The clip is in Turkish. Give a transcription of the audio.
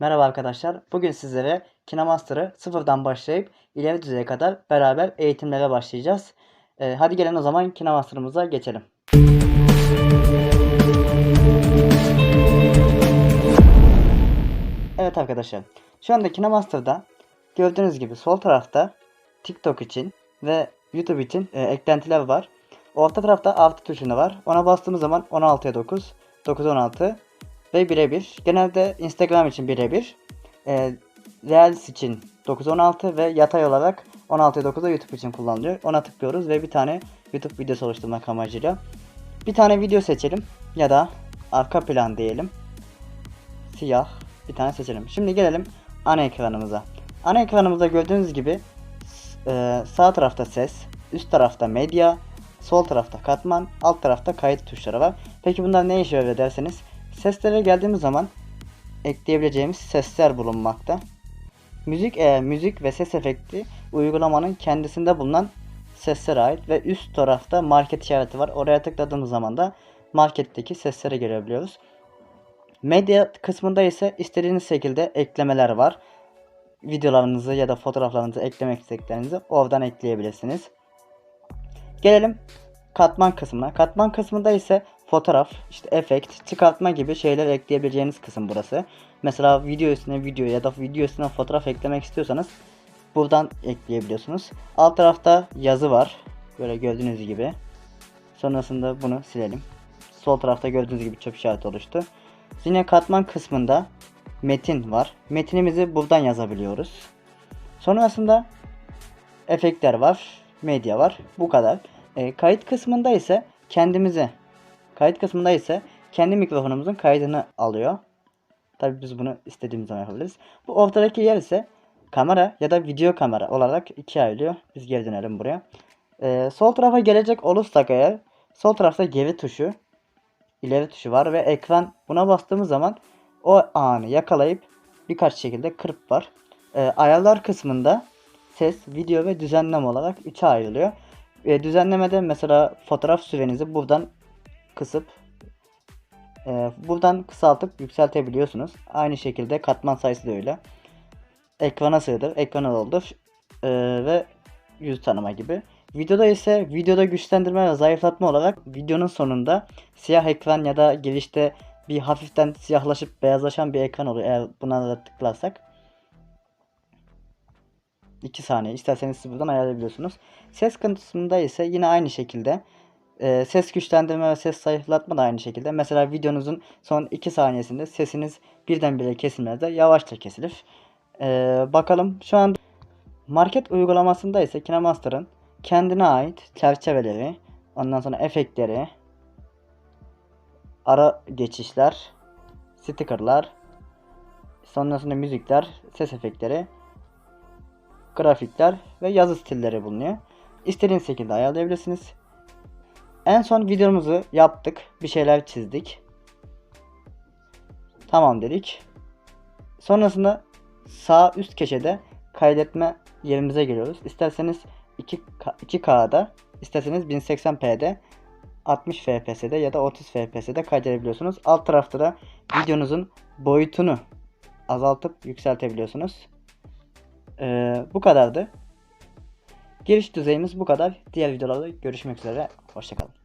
Merhaba arkadaşlar. Bugün sizlere KineMaster'ı sıfırdan başlayıp ileri düzeye kadar beraber eğitimlere başlayacağız. Ee, hadi gelin o zaman KineMaster'ımıza geçelim. Evet arkadaşlar. Şu anda KineMaster'da gördüğünüz gibi sol tarafta TikTok için ve YouTube için e, eklentiler var. Orta tarafta artı tuşuna var. Ona bastığımız zaman 16'ya 9, 9 16 ve birebir. Genelde Instagram için birebir. E, Reels için 916 ve yatay olarak 16'ya 9'da YouTube için kullanılıyor. Ona tıklıyoruz ve bir tane YouTube videosu oluşturmak amacıyla. Bir tane video seçelim ya da arka plan diyelim. Siyah bir tane seçelim. Şimdi gelelim ana ekranımıza. Ana ekranımızda gördüğünüz gibi e, sağ tarafta ses, üst tarafta medya, sol tarafta katman, alt tarafta kayıt tuşları var. Peki bunlar ne işe yarıyor derseniz seslere geldiğimiz zaman ekleyebileceğimiz sesler bulunmakta. Müzik e, müzik ve ses efekti uygulamanın kendisinde bulunan seslere ait ve üst tarafta market işareti var. Oraya tıkladığımız zaman da marketteki seslere görebiliyoruz. Medya kısmında ise istediğiniz şekilde eklemeler var. Videolarınızı ya da fotoğraflarınızı eklemek istediklerinizi oradan ekleyebilirsiniz. Gelelim katman kısmına. Katman kısmında ise fotoğraf, işte efekt, çıkartma gibi şeyler ekleyebileceğiniz kısım burası. Mesela video üstüne video ya da video üstüne fotoğraf eklemek istiyorsanız buradan ekleyebiliyorsunuz. Alt tarafta yazı var. Böyle gördüğünüz gibi. Sonrasında bunu silelim. Sol tarafta gördüğünüz gibi çöp işareti oluştu. Yine katman kısmında metin var. Metinimizi buradan yazabiliyoruz. Sonrasında efektler var. Medya var. Bu kadar. E, kayıt kısmında ise kendimize kayıt kısmında ise kendi mikrofonumuzun kaydını alıyor. Tabii biz bunu istediğimiz zaman yapabiliriz. Bu ortadaki yer ise kamera ya da video kamera olarak ikiye ayrılıyor. Biz geri dönelim buraya. E, sol tarafa gelecek olursak eğer sol tarafta geri tuşu ileri tuşu var ve ekran buna bastığımız zaman o anı yakalayıp birkaç şekilde kırp var. E, ayarlar kısmında ses, video ve düzenleme olarak 3'e ayrılıyor. E, düzenlemede mesela fotoğraf sürenizi buradan kısıp e, buradan kısaltıp yükseltebiliyorsunuz. Aynı şekilde katman sayısı da öyle. Ekrana sığdır, ekrana doldur e, ve yüz tanıma gibi. Videoda ise videoda güçlendirme ve zayıflatma olarak videonun sonunda siyah ekran ya da girişte bir hafiften siyahlaşıp beyazlaşan bir ekran oluyor eğer buna da tıklarsak. 2 saniye isterseniz siz buradan ayarlayabiliyorsunuz. Ses kısmında ise yine aynı şekilde e, ses güçlendirme ve ses zayıflatma da aynı şekilde. Mesela videonuzun son 2 saniyesinde sesiniz birdenbire kesilmez de yavaşça kesilir. E, bakalım şu an market uygulamasında ise KineMaster'ın kendine ait çerçeveleri, ondan sonra efektleri, ara geçişler, stickerlar, sonrasında müzikler, ses efektleri, grafikler ve yazı stilleri bulunuyor. İstediğiniz şekilde ayarlayabilirsiniz. En son videomuzu yaptık. Bir şeyler çizdik. Tamam dedik. Sonrasında sağ üst köşede kaydetme yerimize geliyoruz. İsterseniz 2K, 2K'da, isterseniz 1080p'de, 60 FPS'de ya da 30 FPS'de kaydedebiliyorsunuz. Alt tarafta da videonuzun boyutunu azaltıp yükseltebiliyorsunuz. Ee, bu kadardı. Giriş düzeyimiz bu kadar. Diğer videolarda görüşmek üzere. Hoşçakalın.